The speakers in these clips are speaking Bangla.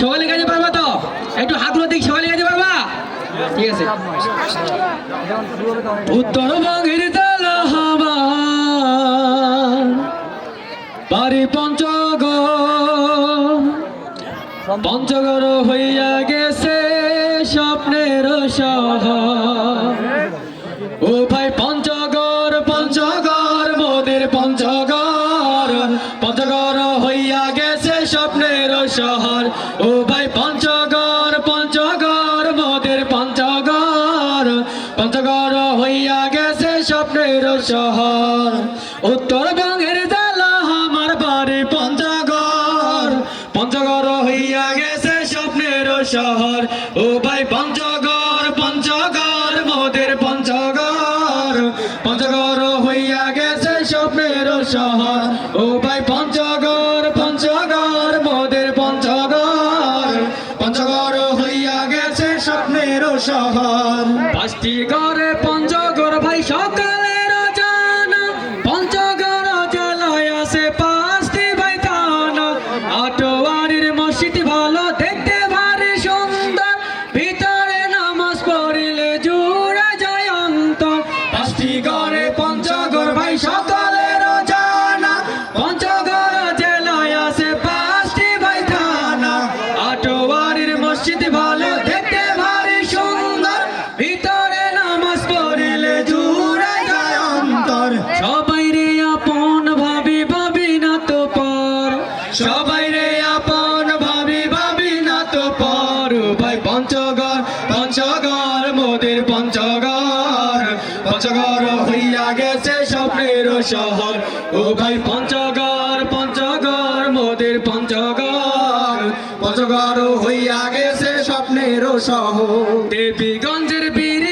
সকালে কাজে পারবা তো? একটু হাতগুলো দিক সকালে কাজে পারবা? ঠিক আছে। উত্তরবঙ্গের তালাহাবান বাড়ি পঞ্চগড়। পঞ্চগড় হইয়া গেছে স্বপ্নের শহর ও ভাই পঞ্চগড় পঞ্চগড়, মোদের হইয়া গেছে স্বপ্নের শহর। ও ভাই পঞ্চগড় পঞ্চগড়, মোদের পঞ্চগড়। পঞ্চগড় হইয়া গেছে স্বপ্নের শহর। উত্তরবঙ্গের জেলা আমার বাড়ি পঞ্চগড়। পঞ্চগড় হইয়া গেছে স্বপ্নের শহর। ও ভাই পঞ্চগড় পঞ্চগড়, মোদের পঞ্চগড়। পঞ্চগড় হইয়া গেছে স্বপ্নের শহর। ও পাঁচটি ঘরে পঞ্চগড় ভাই সকালের জানা পঞ্চগড় জেলায় আছে পাঁচটি ভাই থানা আটোয়ারির মসজিদ ভালো, দেখতে ভারী সুন্দর। ভিতরে নামাজ পড়িলে জুড়ে যায় অন্তর। পাঁচটি ঘরে পঞ্চগড় ভাই সকালের জানা পঞ্চগড় জেলায় ভালো পঞ্চগড় মোদের পঞ্চগড়। পঞ্চগড় হইয়া গেছে স্বপ্নের শহর। ও ভাই পঞ্চগড় পঞ্চগড়, মোদের পঞ্চগড়। পঞ্চগড় হইয়া গেছে স্বপ্নের শহর। দেবীগঞ্জের ব্রিজ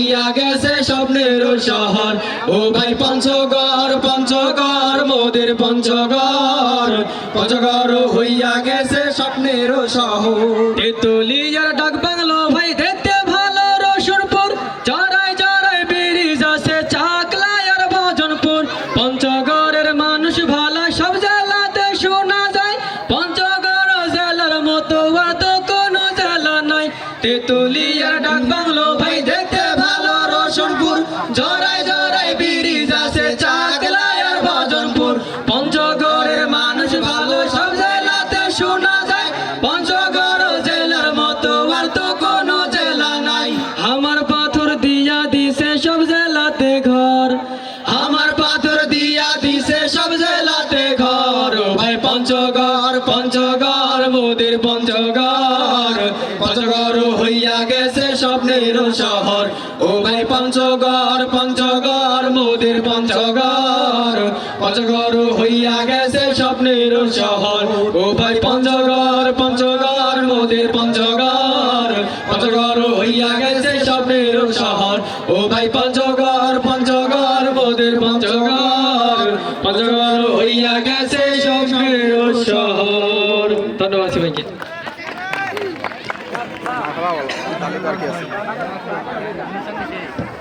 হইয়া গেছে স্বপ্নের শহর। ও ভাই পঞ্চগড় পঞ্চগড়, মোদের পঞ্চগড়। পঞ্চগড় হইয়া গেছে স্বপ্নের শহর। তেতুলিয়ার ডাক বাংলো ভাই দেখতে ভালো রসুনপুর। চড়াই চড়াই ব্রিজ আছে চাকলাই আর ভজনপুর পঞ্চগড়ের মানুষ ভালো, সব জেলাতে শোনা যায়। পঞ্চগড় জেলার মতো কোনো জেলা নাই। তেতুলিয়ার ডাক বাংলো তো কোনো জেলা নাই। আমার পাথর দিয়া সব জেলাতে ঘর। আমার পাথর দিয়া সব জেলাতে ঘর। পঞ্চগড় পঞ্চগড় হইয়া স্বপ্নের শহর। হইয়া স্বপ্নের শহর। ও ভাই পঞ্চগড় পঞ্চগড়, মোদের পঞ্চগড়। ও ভাই পঞ্চগড় পঞ্চগড় মোদের পঞ্চগড় পঞ্চগড় হইয়া গেছে শহর ধন্যবাদ ভাইকে Thank হলো